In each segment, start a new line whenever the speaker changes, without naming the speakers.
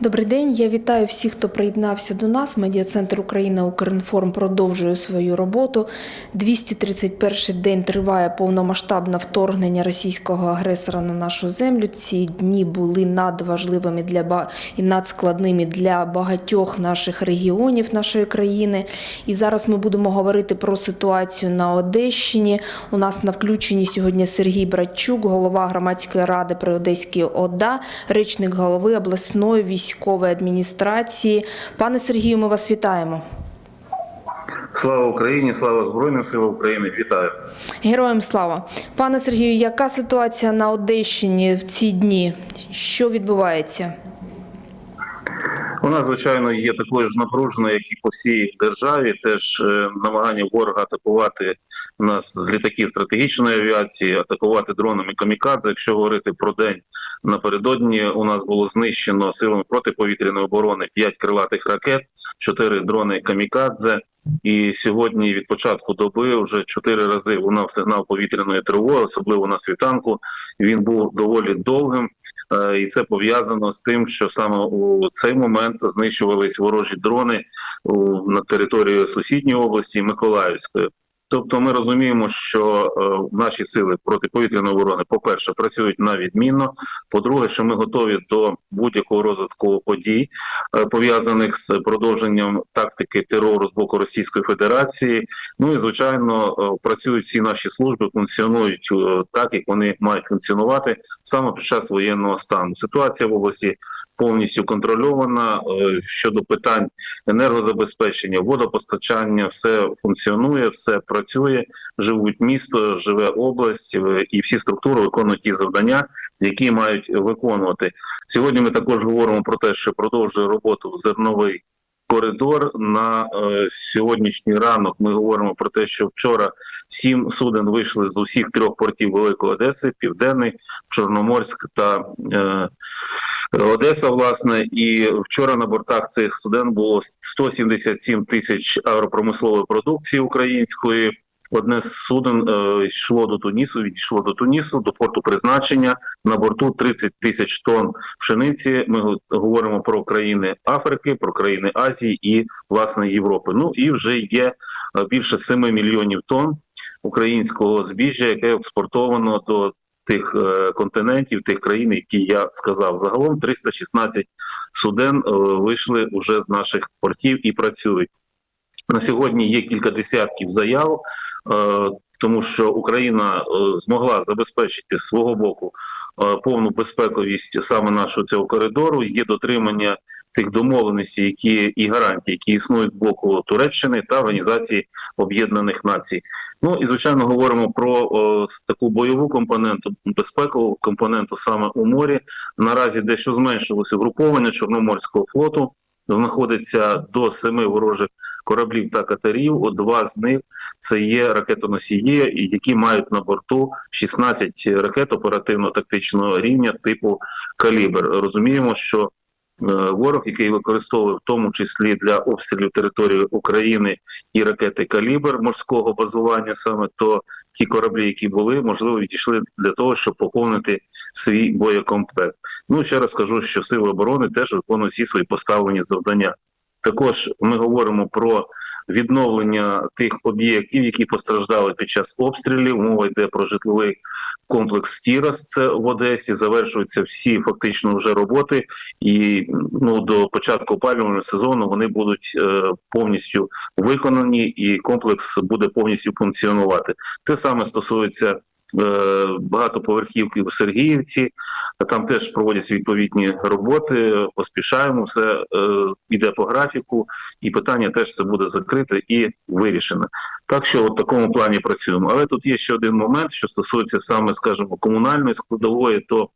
Добрий день. Я вітаю всіх, хто приєднався до нас. Медіа-центр Україна Укрінформ продовжує свою роботу. 231 день триває повномасштабне вторгнення російського агресора на нашу землю. Ці дні були надважливими для і надскладними для багатьох наших регіонів нашої країни. І зараз ми будемо говорити про ситуацію на Одещині. У нас на включенні сьогодні Сергій Братчук, голова громадської ради при Одеській ОДА, речник голови обласної військової адміністрації. Пане Сергію, ми вас вітаємо.
Слава Україні, слава Збройним силам України. Вітаю.
Героям слава. Пане Сергію, яка ситуація на Одещині в ці дні? Що відбувається?
Нас, звичайно, є такою ж напруженою, як і по всій державі. Теж е, намагання ворога атакувати нас з літаків стратегічної авіації, атакувати дронами камікадзе. Якщо говорити про день напередодні, у нас було знищено силами протиповітряної оборони 5 крилатих ракет, 4 дрони камікадзе. І сьогодні від початку доби вже чотири рази лунав сигнал повітряної тривоги, особливо на світанку. Він був доволі довгим, е, і це пов'язано з тим, що саме у цей момент знищувались ворожі дрони на території сусідньої області Миколаївської. Тобто, ми розуміємо, що е, наші сили протиповітряної оборони, по-перше, працюють на відмінно. По-друге, що ми готові до будь-якого розвитку подій, е, пов'язаних з продовженням тактики терору з боку Російської Федерації. Ну і звичайно, е, працюють всі наші служби, функціонують е, так, як вони мають функціонувати саме під час воєнного стану. Ситуація в області повністю контрольована е, щодо питань енергозабезпечення, водопостачання, все функціонує, все працює. Живуть місто, живе область, е, і всі структури виконують ті завдання, які мають виконувати. Сьогодні ми також говоримо про те, що продовжує роботу зерновий коридор. На е, сьогоднішній ранок ми говоримо про те, що вчора сім суден вийшли з усіх трьох портів Великої Одеси, Південний, Чорноморськ та е, Одеса, власне, і вчора на бортах цих суден було 177 тисяч агропромислової продукції української. Одне з суден е, йшло до Тунісу, відійшло до Тунісу, до порту призначення. На борту 30 тисяч тонн пшениці. Ми го- говоримо про країни Африки, про країни Азії і власне Європи. Ну і вже є е, більше 7 мільйонів тонн українського збіжжя, яке експортовано до тих е, континентів, тих країн, які я сказав. Загалом 316 суден е, вийшли уже з наших портів і працюють. На сьогодні є кілька десятків заяв, е, тому що Україна е, змогла забезпечити з свого боку е, повну безпековість саме нашого цього коридору. Є дотримання тих домовленостей, які і гарантій, які існують з боку Туреччини та Організації Об'єднаних Націй. Ну і звичайно говоримо про о, таку бойову компоненту, безпекову компоненту саме у морі. Наразі дещо зменшилось угруповання Чорноморського флоту. Знаходиться до семи ворожих кораблів та катерів. Два з них це є ракетоносії, які мають на борту 16 ракет оперативно-тактичного рівня типу калібр. Розуміємо, що ворог, який використовує в тому числі для обстрілів території України і ракети калібр морського базування, саме то ті кораблі, які були, можливо, відійшли для того, щоб поповнити свій боєкомплект. Ну ще раз кажу, що сили оборони теж виконують всі свої поставлені завдання. Також ми говоримо про відновлення тих об'єктів, які постраждали під час обстрілів. Мова йде про житловий комплекс Стірас. Це в Одесі. Завершуються всі фактично вже роботи, і ну до початку опалювального сезону вони будуть е, повністю виконані, і комплекс буде повністю функціонувати. Те саме стосується. Е, Багатоповерхівки в Сергіївці, там теж проводяться відповідні роботи. Поспішаємо, все е, йде по графіку, і питання теж це буде закрите і вирішено. Так що в такому плані працюємо. Але тут є ще один момент, що стосується саме, скажімо, комунальної складової, то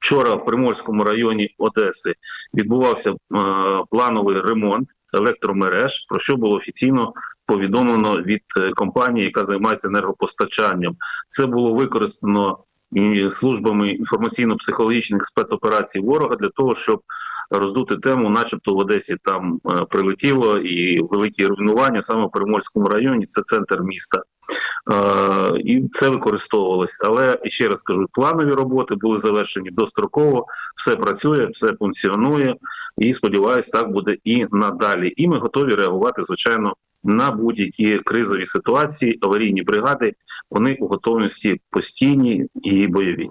вчора в Приморському районі Одеси відбувався е, плановий ремонт електромереж, про що було офіційно повідомлено від е, компанії, яка займається енергопостачанням. Це було використано службами інформаційно-психологічних спецоперацій ворога для того, щоб роздути тему, начебто в Одесі там е, прилетіло і великі руйнування саме в Приморському районі, це центр міста. Е, і це використовувалось. Але ще раз кажу, планові роботи були завершені достроково, все працює, все функціонує, і сподіваюся, так буде і надалі. І ми готові реагувати, звичайно, на будь-які кризові ситуації. Аварійні бригади вони у готовності постійні і бойові.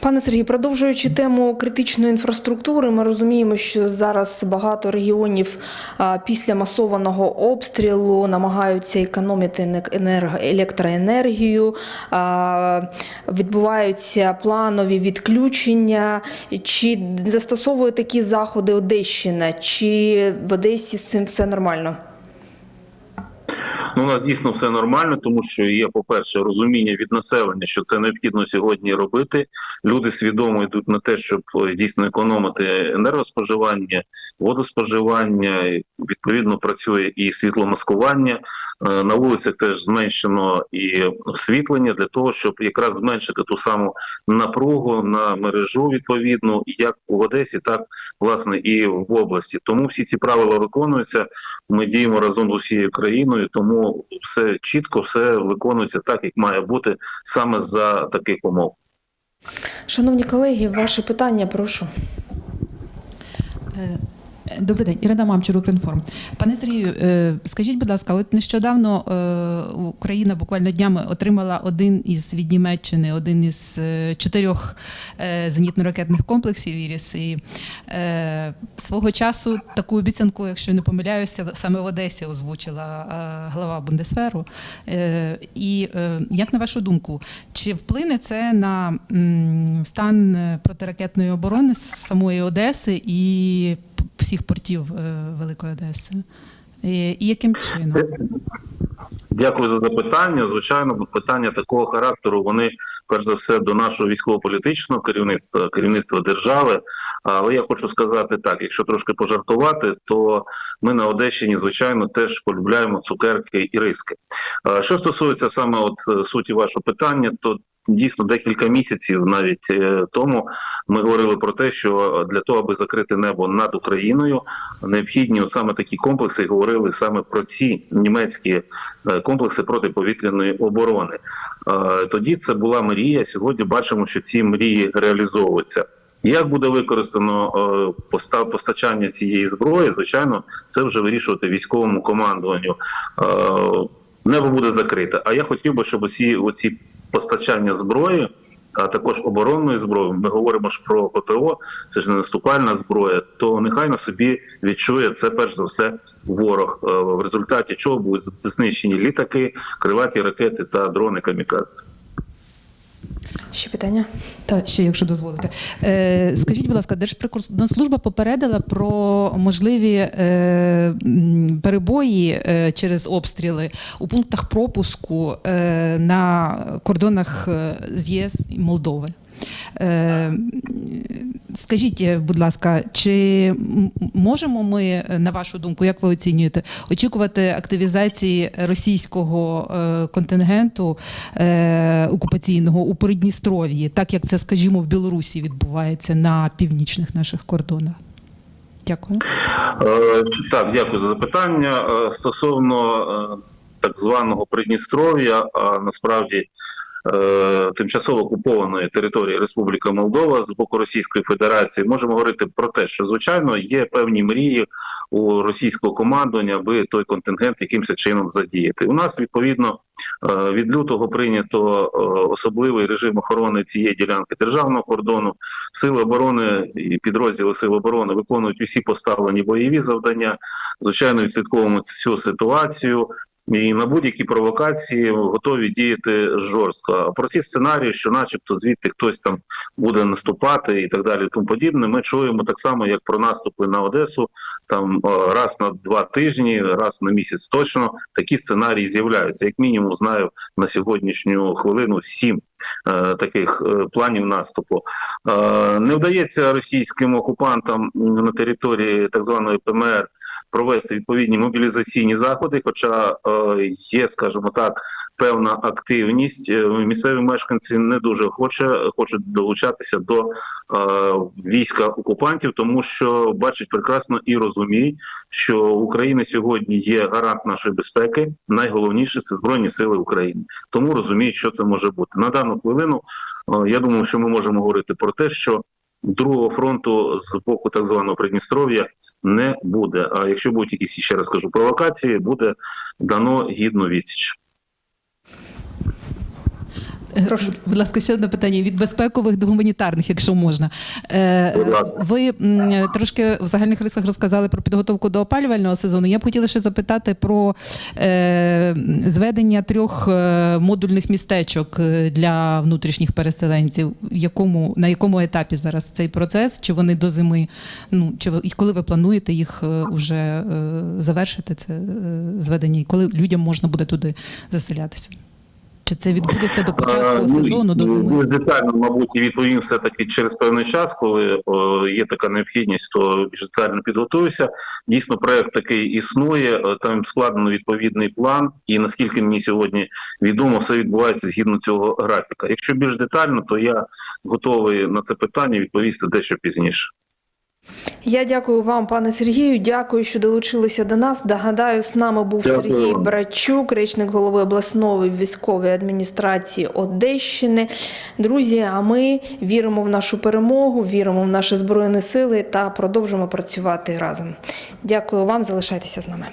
Пане Сергій, продовжуючи тему критичної інфраструктури, ми розуміємо, що зараз багато регіонів після масованого обстрілу намагаються економити електроенергію, відбуваються планові відключення. Чи застосовує такі заходи Одещина? Чи в Одесі з цим все нормально?
Ну, у нас дійсно все нормально, тому що є, по-перше, розуміння від населення, що це необхідно сьогодні робити. Люди свідомо йдуть на те, щоб е, дійсно економити енергоспоживання, водоспоживання. Відповідно, працює і світломаскування. Е, На вулицях теж зменшено і освітлення для того, щоб якраз зменшити ту саму напругу на мережу відповідно, як у Одесі, так власне і в області. Тому всі ці правила виконуються. Ми діємо разом з усією країною, тому все чітко, все виконується так, як має бути саме за таких умов.
Шановні колеги, ваше питання, прошу.
Добрий день, Ірина Мамчур, Укрінформ. Пане Сергію, е, скажіть, будь ласка, от нещодавно е, Україна буквально днями отримала один із від Німеччини, один із е, чотирьох зенітно-ракетних комплексів «Іріс». І свого часу таку обіцянку, якщо не помиляюся, саме в Одесі озвучила глава Бундесверу. Е, І як на вашу думку, чи вплине це на стан протиракетної оборони самої Одеси і всіх портів е, Великої Одеси? І, яким чином?
Дякую за запитання. Звичайно, питання такого характеру вони перш за все до нашого військово-політичного керівництва, керівництва держави. Але я хочу сказати так: якщо трошки пожартувати, то ми на Одещині, звичайно, теж полюбляємо цукерки і риски. Е, Що стосується саме от е, суті вашого питання, то Дійсно, декілька місяців навіть е, тому ми говорили про те, що для того, аби закрити небо над Україною, необхідні саме такі комплекси. Говорили саме про ці німецькі е, комплекси протиповітряної оборони. Е, Тоді це була мрія. Сьогодні бачимо, що ці мрії реалізовуються. Як буде використано постачання цієї зброї? Звичайно, це вже вирішувати військовому командуванню. Небо буде закрите. А я хотів би, щоб оці, оці постачання зброї, а також оборонної зброї, ми говоримо ж про ППО, це ж не наступальна зброя, то нехай на собі відчує це перш за все ворог, е, в результаті чого будуть знищені літаки, криваті ракети та дрони камікадзе.
Ще питання?
Та ще, якщо дозволите. Е, скажіть, будь ласка, Держприкордонслужба попередила про можливі е, перебої е, через обстріли у пунктах пропуску е, на кордонах е, з ЄС і Молдови. Е, Скажіть, е, будь ласка, чи можемо ми, е, на вашу думку, як ви оцінюєте, очікувати активізації російського е, контингенту окупаційного у Придністров'ї, так як це, скажімо, в Білорусі відбувається на північних наших кордонах? Дякую.
Так, дякую за запитання. Стосовно так званого Придністров'я, насправді тимчасово окупованої території Республіка Молдова з боку Російської Федерації, можемо говорити про те, що звичайно є певні мрії у російського командування, аби той контингент якимось чином задіяти. У нас відповідно е, від лютого прийнято е, особливий режим охорони цієї ділянки державного кордону. Сили оборони і підрозділи сил оборони виконують усі поставлені бойові завдання. Звичайно, відслідковуємо цю ситуацію. І на будь-які провокації готові діяти жорстко. Про ці сценарії, що, начебто, звідти хтось там буде наступати і так далі, тому подібне, ми чуємо так само, як про наступи на Одесу. Там е, раз на два тижні, раз на місяць точно такі сценарії з'являються. Як мінімум, знаю на сьогоднішню хвилину сім таких е, планів наступу. Е, не вдається російським окупантам на території так званої ПМР провести відповідні мобілізаційні заходи, хоча е, є, скажімо так, певна активність. Е, Місцеві мешканці не дуже хоче, хочуть долучатися до е, війська окупантів, тому що бачать прекрасно і розуміють, що Україна сьогодні є гарант нашої безпеки. Найголовніше це збройні сили України. Тому розуміють, що це може бути на дану хвилину. е, Я думаю, що ми можемо говорити про те, що другого фронту з боку так званого Придністров'я не буде. А якщо будуть якісь ще раз кажу провокації, буде дано гідну відсіч.
Прошу.
Будь ласка, ще одне питання від безпекових до гуманітарних, якщо можна. Е. Ви трошки в загальних рисах розказали про підготовку до опалювального сезону. Я б хотіла ще запитати про е, зведення трьох е, модульних містечок для внутрішніх переселенців. Якому, на якому етапі зараз цей процес? Чи вони до зими? Ну, чи ви, і коли ви плануєте їх уже завершити, це зведення? І коли людям можна буде туди заселятися? Чи це відбудеться до початку
ну,
сезону, до
ну,
зими?
більш детально, мабуть, і відповім все таки через певний час, коли о, є така необхідність, то більш детально підготуюся. Дійсно, проект такий існує. е, Там складено відповідний план, і наскільки мені сьогодні відомо, все відбувається згідно цього графіка. Якщо більш детально, то я готовий на це питання відповісти дещо пізніше.
Я дякую вам, пане Сергію. Дякую, що долучилися до нас. Догадаю, з нами був
Дякую
Сергій
вам.
Братчук, речник голови обласної військової адміністрації Одещини. Друзі, а ми віримо в нашу перемогу, віримо в наші збройні сили та продовжимо працювати разом. Дякую вам, залишайтеся з нами.